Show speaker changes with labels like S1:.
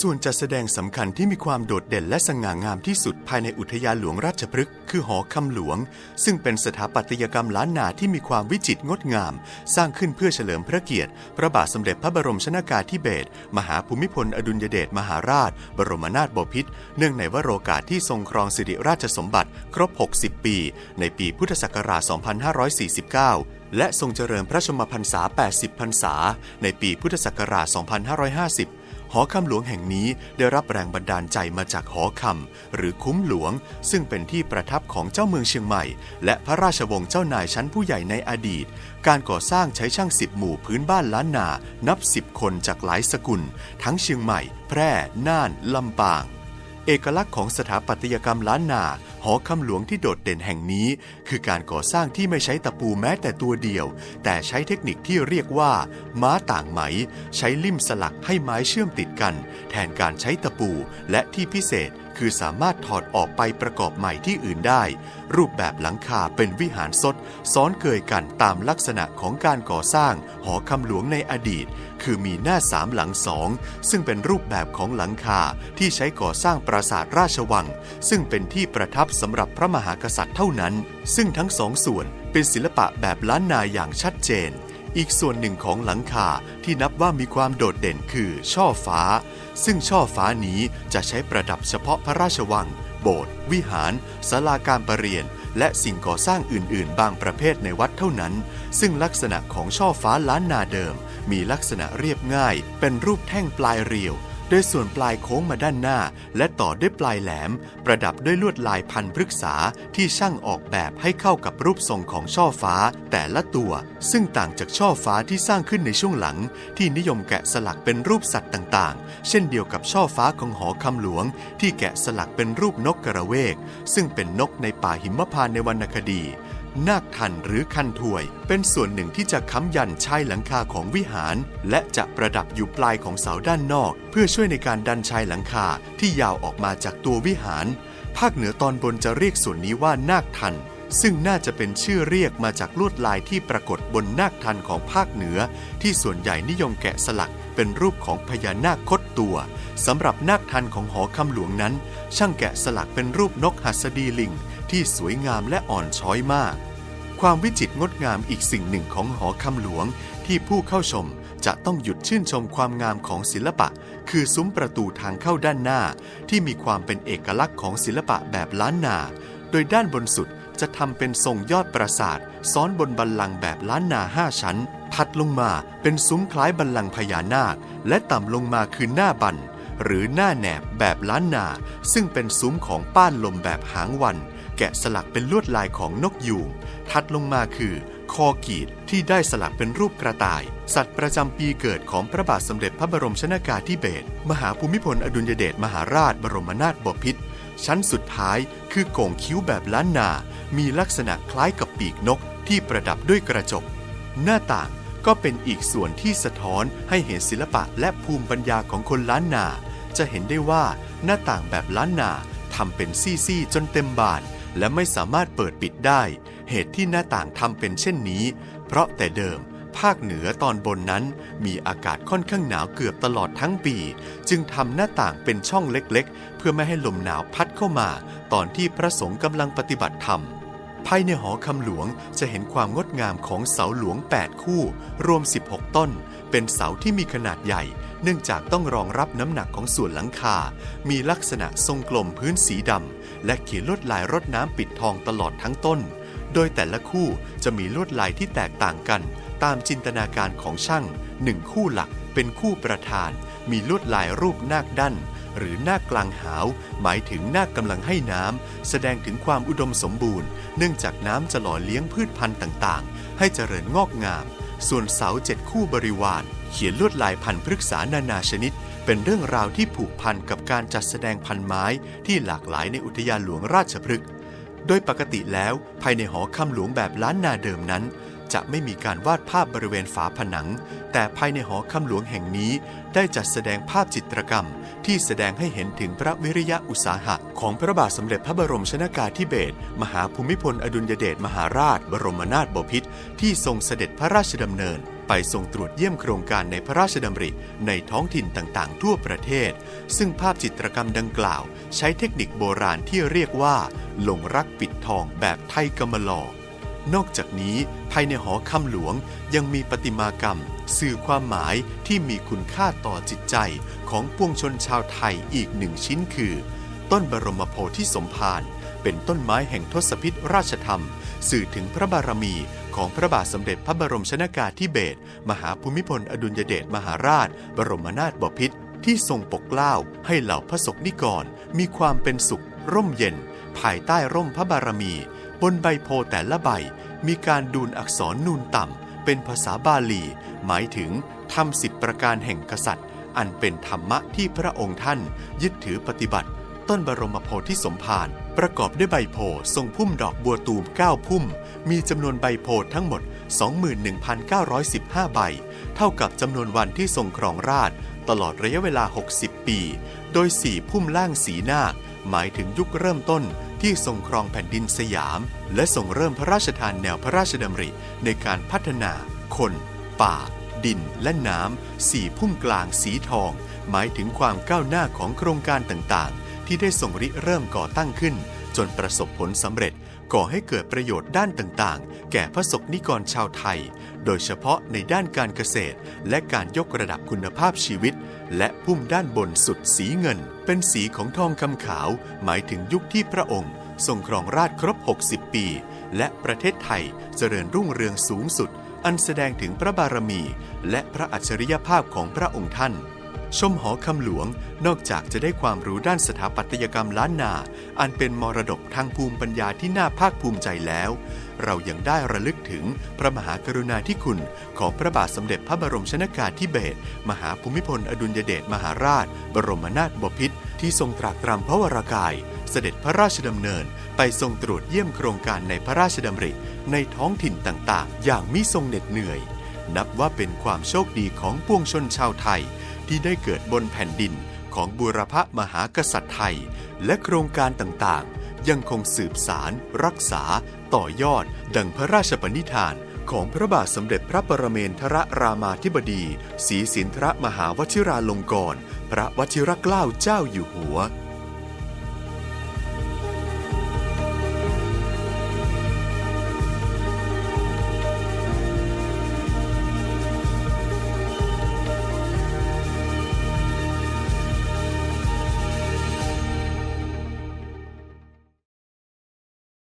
S1: ส่วนจัดแสดงสำคัญที่มีความโดดเด่นและสง่างามที่สุดภายในอุทยานหลวงราชพฤกษ์คือหอคำหลวง ซึ่งเป็นสถาปัตยกรรมล้านนาที่มีความวิจิตรงดงาม สร้างขึ้นเพื่อเฉลิมพระเกียรติ พระบาทสมเด็จพระบรมชนากาธิเบศรมหาภูมิพลอดุลยเดชมหาราช บรมนาถบพิตรเนื่องในวโรกาสที่ทรงครองสิริราชสมบัติครบ 60 ปี ในปีพุทธศักราช 2549และทรงเจริญพระชมพรรษา 80 พรรษา ในปีพุทธศักราช 2550 หอคำหลวงแห่งนี้ได้รับแรงบันดาลใจมาจากหอคำหรือคุ้มหลวง ซึ่งเป็นที่ประทับของเจ้าเมืองเชียงใหม่ และพระราชวงศ์เจ้านายชั้นผู้ใหญ่ในอดีต การก่อสร้างใช้ช่างสิบหมู่พื้นบ้านล้านนา นับสิบคนจากหลายสกุล ทั้งเชียงใหม่ แพร่ น่าน ลำปาง เอกลักษณ์ของสถาปัตยกรรมล้านนา หอคำหลวงที่โดดเด่นแห่งนี้ คือการก่อสร้างที่ไม่ใช้ตะปูแม้แต่ตัวเดียว แต่ใช้เทคนิคที่เรียกว่า ม้าต่างไหม ใช้ลิ่มสลักให้ไม้เชื่อมติดกัน แทนการใช้ตะปูและที่พิเศษ คือสามารถถอดออกไปประกอบใหม่ที่อื่นได้ รูปแบบหลังคาเป็นวิหารสดซ้อนเกยกันตามลักษณะของการก่อสร้าง หอคำหลวงในอดีต คือมีหน้าสามหลังสอง ซึ่งเป็นรูปแบบของหลังคาที่ใช้ก่อสร้างปราสาทราชวัง ซึ่งเป็นที่ประทับสำหรับพระมหากษัตริย์เท่านั้น ซึ่งทั้งสองส่วนเป็นศิลปะแบบล้านนาอย่างชัดเจน อีกส่วนหนึ่งของหลังคาที่นับว่ามีความโดดเด่นคือช่อฟ้า ซึ่งช่อฟ้านี้จะใช้ประดับเฉพาะพระราชวัง โบสถ์วิหารศาลาการประเรียน และสิ่งก่อสร้างอื่น ๆ บางประเภทในวัดเท่านั้น ซึ่งลักษณะของช่อฟ้าล้านนาเดิม มีลักษณะเรียบง่าย เป็นรูปแท่งปลายเรียว โดยส่วนปลายโค้งมาด้านหน้า และต่อด้วยปลายแหลม ประดับด้วยลวดลายพันพฤกษาที่ช่างออกแบบให้เข้ากับรูปทรงของช่อฟ้า แต่ละตัว ซึ่งต่างจากช่อฟ้าที่สร้างขึ้นในช่วงหลัง ที่นิยมแกะสลักเป็นรูปสัตว์ต่างๆ เช่นเดียวกับช่อฟ้าของหอคำหลวง ที่แกะสลักเป็นรูปนกกระเวก ซึ่งเป็นนกในป่าหิมพานต์ในวรรณคดี นาคทันหรือคันถวย เป็นส่วนหนึ่งที่จะค้ำยันชายหลังคาของวิหาร และจะประดับอยู่ปลายของเสาด้านนอก เพื่อช่วยในการดันชายหลังคาที่ยาวออกมาจากตัววิหาร ภาคเหนือตอนบนจะเรียกส่วนนี้ว่านาคทัน ซึ่งน่าจะเป็นชื่อเรียกมาจากลวดลายที่ปรากฏบนนาคทันของภาคเหนือ ที่ส่วนใหญ่นิยมแกะสลักเป็นรูปของพญานาคคดตัวสำหรับนาคทันของหอคำหลวงนั้น ช่างแกะสลักเป็นรูปนกหัสดีลิง ที่สวยงามและอ่อนช้อยมาก ความวิจิตรงดงามอีกสิ่งหนึ่งของหอคำหลวงที่ผู้เข้าชมจะต้องหยุดชื่นชมความงามของศิลปะ คือซุ้มประตูทางเข้าด้านหน้า ที่มีความเป็นเอกลักษณ์ของศิลปะแบบล้านนา โดยด้านบนสุดจะทำเป็นทรงยอดปราสาทซ้อนบนบัลลังก์แบบล้านนาห้าชั้น ถัดลงมาเป็นซุ้มคล้ายบัลลังก์พญานาค และต่ำลงมาคือหน้าบันหรือหน้าแหนบแบบล้านนา ซึ่งเป็นซุ้มของป้านลมแบบหางวัน แกะสลักเป็นลวดลายของนกยูงถัดลงมาคือ คอกีดที่ได้สลักเป็นรูปกระต่าย สัตว์ประจำปีเกิดของพระบาทสมเด็จพระบรมชนากาธิเบศรมหาภูมิพลอดุลยเดชมหาราชบรมนาถบพิตรชั้นสุดท้ายคือโก่งคิ้วแบบล้านนา มีลักษณะคล้ายกับปีกนกที่ประดับด้วยกระจก หน้าต่างก็เป็นอีกส่วนที่สะท้อนให้เห็นศิลปะและภูมิปัญญาของคนล้านนา จะเห็นได้ว่าหน้าต่างแบบล้านนาทำเป็นซี่ๆจนเต็มบาน และไม่สามารถเปิดปิดได้ เหตุที่หน้าต่างทำเป็นเช่นนี้ เพราะแต่เดิม ภาคเหนือตอนบนนั้น มีอากาศค่อนข้างหนาวเกือบตลอดทั้งปี จึงทำหน้าต่างเป็นช่องเล็กๆ เพื่อไม่ให้ลมหนาวพัดเข้ามา ตอนที่พระสงฆ์กำลังปฏิบัติธรรม ภายในหอคำหลวงจะเห็นความงดงามของเสาหลวง 8 คู่ รวม 16 ต้น เป็นเสาที่มีขนาดใหญ่ เนื่องจากต้องรองรับน้ำหนักของส่วนหลังคา มีลักษณะทรงกลมพื้นสีดำ และเขียนลวดลายรดน้ำปิดทองตลอดทั้งต้น โดยแต่ละคู่จะมีลวดลายที่แตกต่างกัน ตามจินตนาการของช่างหนึ่งคู่หลักเป็นคู่ประธาน มีลวดลายรูปนาคดั้น หรือน้ากลางหาว หมายถึงน้ากำลังให้น้ำ แสดงถึงความอุดมสมบูรณ์ เนื่องจากน้ำจะหล่อเลี้ยงพืชพันธุ์ต่างๆ ให้เจริญงอกงาม ส่วนเสาเจ็ดคู่บริวาร เขียนลวดลายพันธุ์พฤกษานานาชนิด เป็นเรื่องราวที่ผูกพันกับการจัดแสดงพันไม้ที่หลากหลายในอุทยานหลวงราชพฤกษ์โดยปกติแล้วภายในหอคำหลวงแบบล้านนาเดิมนั้น จะไม่มีการวาดภาพบริเวณฝาผนัง แต่ภายในหอคำหลวงแห่งนี้ ได้จัดแสดงภาพจิตรกรรม ที่แสดงให้เห็นถึงพระวิริยะอุตสาหะ ของพระบาทสมเด็จพระบรมชนากาธิเบศรมหาภูมิพลอดุลยเดชมหาราช บรมนาถบพิตรที่ทรงเสด็จพระราชดำเนินไปทรงตรวจเยี่ยมโครงการในพระราชดำริในท้องถิ่นต่างๆ ทั่วประเทศ ซึ่งภาพจิตรกรรมดังกล่าว ใช้เทคนิคโบราณที่เรียกว่า หลงรักปิดทองแบบไทยกำมะลอ นอกจากนี้ภายในหอคำหลวงยังมีประติมากรรม สื่อความหมายที่มีคุณค่าต่อจิตใจของปวงชนชาวไทยอีกหนึ่งชิ้นคือ ต้นบรมโพธิสมภารเป็นต้นไม้แห่งทศพิธราชธรรม สื่อถึงพระบารมีของพระบาทสมเด็จพระบรมชนากาธิเบศรมหาภูมิพลอดุลยเดชมหาราช บรมนาถบพิตรที่ทรงปกเกล้าให้เหล่าพระสงฆ์นิกร มีความเป็นสุข ร่มเย็น ภายใต้ร่มพระบารมี บนใบโพแต่ละใบมีการดูนอักษรนูนต่ำ เป็นภาษาบาลี หมายถึงทำสิบประการแห่งกษัตริย์ อันเป็นธรรมะที่พระองค์ท่าน ยึดถือปฏิบัติ ต้นบรมโพธิสมภารประกอบด้วยใบโพทรงพุ่มดอกบัวตูม 9 พุ่ม มีจำนวนใบโพทั้งหมด 21,915 ใบ เท่ากับจำนวนวันที่ทรงครองราชตลอดระยะเวลา 60 ปี โดยสี่พุ่มล่างสีนาค หมายถึงยุคเริ่มต้นที่ทรงครองแผ่นดินสยาม และทรงเริ่มพระราชทานแนวพระราชดำริ ในการพัฒนา คน ป่า ดินและน้ำสี่พุ่มกลางสีทอง หมายถึงความก้าวหน้าของโครงการต่างๆ ที่ได้ทรงริเริ่มก่อตั้งขึ้น จนประสบผลสำเร็จก่อให้เกิดประโยชน์ด้านต่างๆ แก่พระสกนิกรชาวไทย โดยเฉพาะในด้านการเกษตร และการยกระดับคุณภาพชีวิต และพุ่มด้านบนสุดสีเงิน เป็นสีของทองคำขาว หมายถึงยุคที่พระองค์ ทรงครองราชครบ 60 ปี และประเทศไทยเจริญรุ่งเรืองสูงสุด อันแสดงถึงพระบารมี และพระอัจฉริยภาพของพระองค์ท่าน ชมหอคำหลวงนอกจากจะได้ความรู้ด้านสถาปัตยกรรมล้านนา อันเป็นมรดกทางภูมิปัญญาที่น่าภาคภูมิใจแล้ว เรายังได้ระลึกถึงพระมหากรุณาธิคุณ ของพระบาทสมเด็จพระบรมชนากาธิเบศรมหาภูมิพลอดุลยเดชมหาราช บรมนาถบพิตรที่ทรงตรากตรำพระวรากาย เสด็จพระราชดำเนิน ไปทรงตรวจเยี่ยมโครงการในพระราชดำริ ในท้องถิ่นต่างๆ อย่างมิทรงเหน็ดเหนื่อย นับว่าเป็นความโชคดีของปวงชนชาวไทย ที่ได้เกิดบนแผ่นดินของบุรพมหากษัตริย์ไทย และโครงการต่างๆ ยังคงสืบสาร รักษา ต่อยอด ดังพระราชปณิธานของพระบาทสมเด็จพระปรเมนทรรามาธิบดีศรีสินทรมหาวชิราลงกรณพระวชิรเกล้าเจ้าอยู่หัว